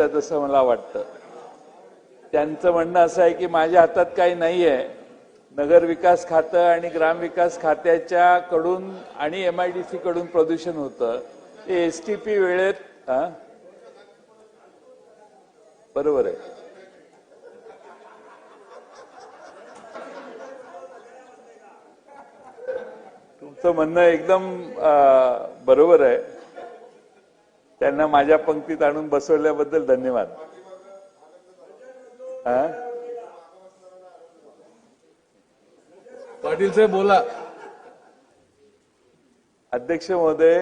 आहेत असं मला वाटतं. त्यांचं म्हणणं असं आहे की माझ्या हातात काही नाही आहे नगर विकास खातं आणि ग्रामविकास खात्याच्या कडून आणि एम आय डी सी कडून प्रदूषण होतं. ते एस टी पी वेळेत बरोबर आहे. तुमचं म्हणणं एकदम बरोबर आहे. त्यांना माझ्या पंक्तीत आणून बसवल्याबद्दल धन्यवाद? पाटील साहेब बोला. अध्यक्ष महोदय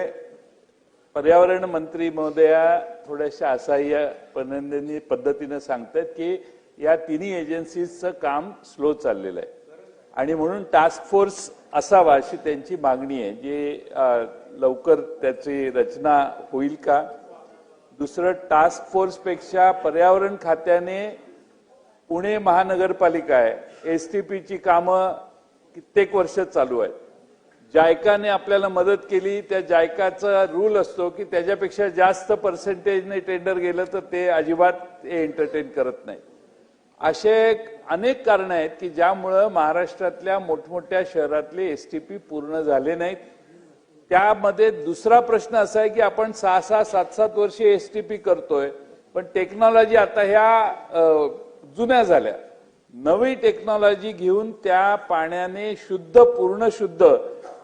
पर्यावरण मंत्री महोदया थोड्याशा असह्य पद्धतीने पद्धतीनं सांगतायत की या तिन्ही एजन्सीजचं काम स्लो चाललेलं आहे. आणि म्हणून टास्क फोर्स असावा अशी त्यांची मागणी आहे. जे लवकर त्याची रचना होईल का? दुसरं टास्क फोर्सपेक्षा पर्यावरण खात्याने पुणे महानगरपालिका आहे. एस टी पीची कामं कित्येक वर्ष चालू आहेत. जायकाने आपल्याला मदत केली. त्या जायकाचा रूल असतो की त्याच्यापेक्षा जास्त पर्सेंटेजने टेंडर गेलं तर ते अजिबात हे एंटरटेन करत नाही असे अनेक कारण आहेत की ज्यामुळं महाराष्ट्रातल्या मोठमोठ्या शहरातले एसटीपी पूर्ण झाले नाहीत. त्यामध्ये दुसरा प्रश्न असा आहे की आपण सहा सहा सात सात वर्षे एसटीपी करतोय पण टेक्नॉलॉजी आता ह्या जुन्या झाल्या. नवी टेक्नॉलॉजी घेऊन त्या पाण्याने शुद्ध पूर्ण शुद्ध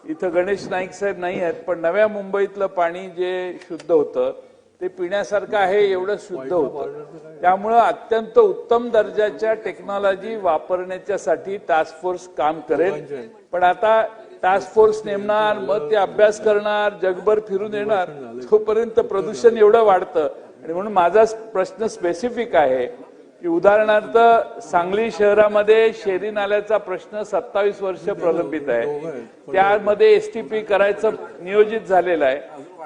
इथं गणेश नाईक साहेब नाही आहेत पण नव्या मुंबईतलं पाणी जे शुद्ध होतं ते पिण्यासारखं आहे एवढं शुद्ध होतं. त्यामुळं अत्यंत उत्तम दर्जाच्या टेक्नॉलॉजी वापरण्याच्यासाठी टास्क फोर्स काम करेल. पण आता टास्क फोर्स नेमणार मग ते अभ्यास करणार जगभर फिरून येणार तोपर्यंत प्रदूषण एवढं वाढतं. आणि म्हणून माझा प्रश्न स्पेसिफिक आहे की उदाहरणार्थ सांगली शहरामध्ये शेरी नाल्याचा प्रश्न सत्तावीस वर्ष प्रलंबित आहे. त्यामध्ये एसटीपी करायचं नियोजित झालेलं आहे.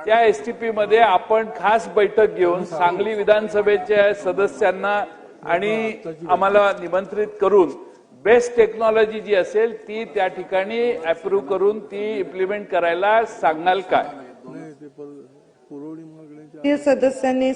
त्या एसटीपी मध्ये आपण खास बैठक घेऊन सांगली विधानसभेच्या सदस्यांना आणि आम्हाला निमंत्रित करून बेस्ट टेक्नॉलॉजी जी असेल ती त्या ठिकाणी अप्रूव्ह करून ती इम्प्लिमेंट करायला सांगाल काय? सदस्यांनी